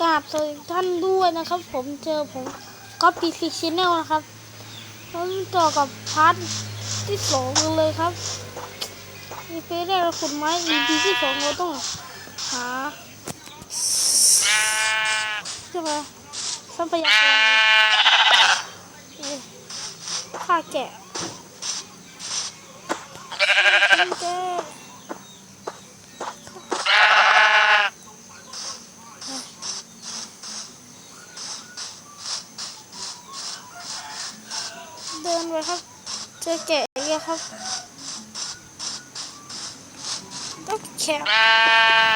กราบสวัสดีท่านด้วยนะครับ ผมเจอผมก็ปีซิชแนลนะครับแล้วต่อกับพาร์ทที่สองเลยครับ EP แรกเราขุดไม้ EP ที่สองเราต้องหาใช่ไหมทรัพยากรเอ้ยฆ่าแกะแกะ เดินไปครับ เจอแกะเยอะครับต้องแขะ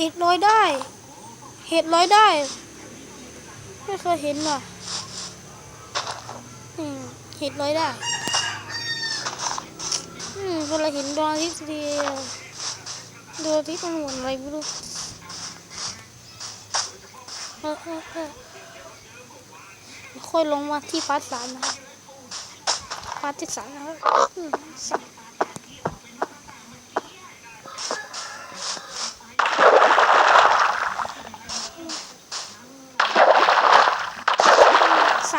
เห็ดลอยได้ เห็ดลอยได้ ไม่เคยเห็นว่ะอืมเห็ดลอยได้อืมเวลาเห็นดวงอาทิตย์ดีดวงอาทิตย์มันหมุนอะไรไม่รู้เออเออเออค่อยลงมาที่พาร์ทสามนะครับพาร์ทที่สามนะครับ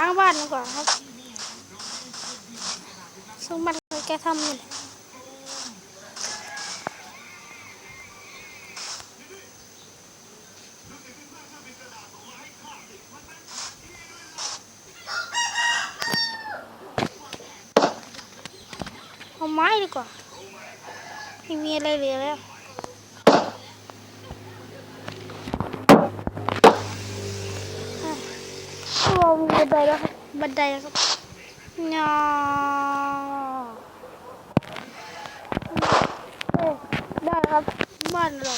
ามสร้างบ้านดีกว่าครับสร้างบ้านแกทำนี่แหละเอาไม้ดีกว่าไม่มีอะไรเหลือแล้วอะเรามี บันไดแล้วครับบันไดแล้วครับงาโอ้ได้ครับบ้านเรา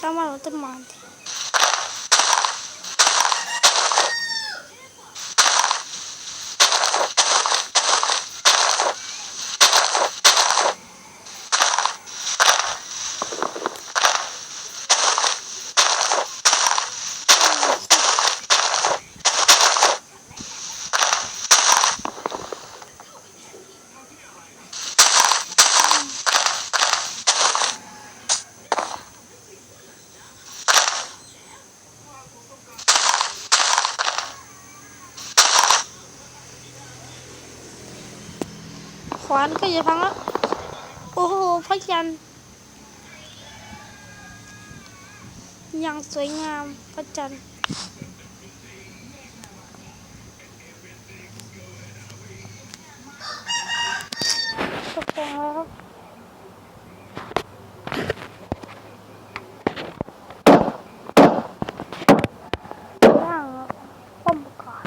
สร้างบ้านของต้นไม้ ขวานก็อย่าพังแล้วโอ้โหพระจันทร์อย่างสวยงามพระจันทร์ตกแต่งแล้วครับย่างครับป้อมก่อน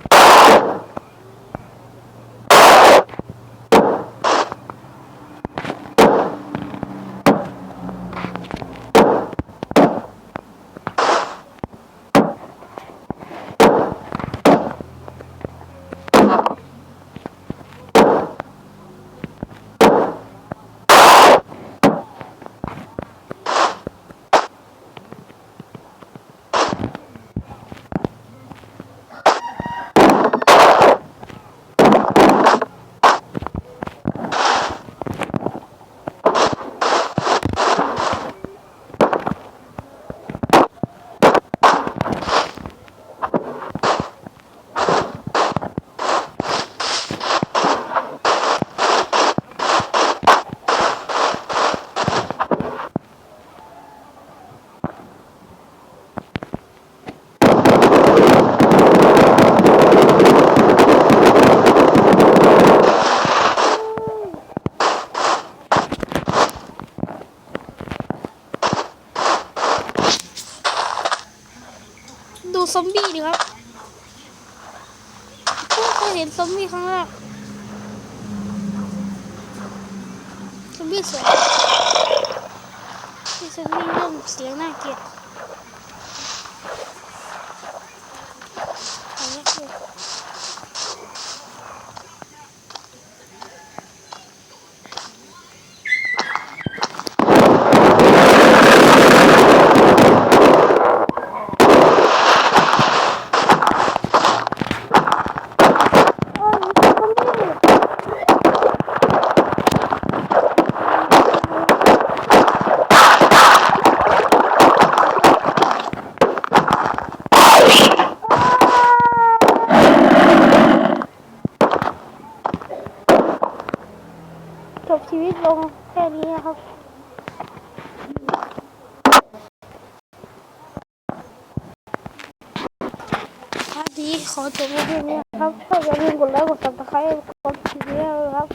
ดูซอมบี้ดิครับ เห็นซอมบี้ครั้งแรกซอมบี้สวยซอมบี้เริ่มเสียงน่าเกลียด ชีวิตลงแค่นี้นะครับพาร์ทนี้ขอจบไว้เพียงนี้นะครับถ้าอย่าลืมกดไลค์กดซับสไครต์กดติดตามนะครับ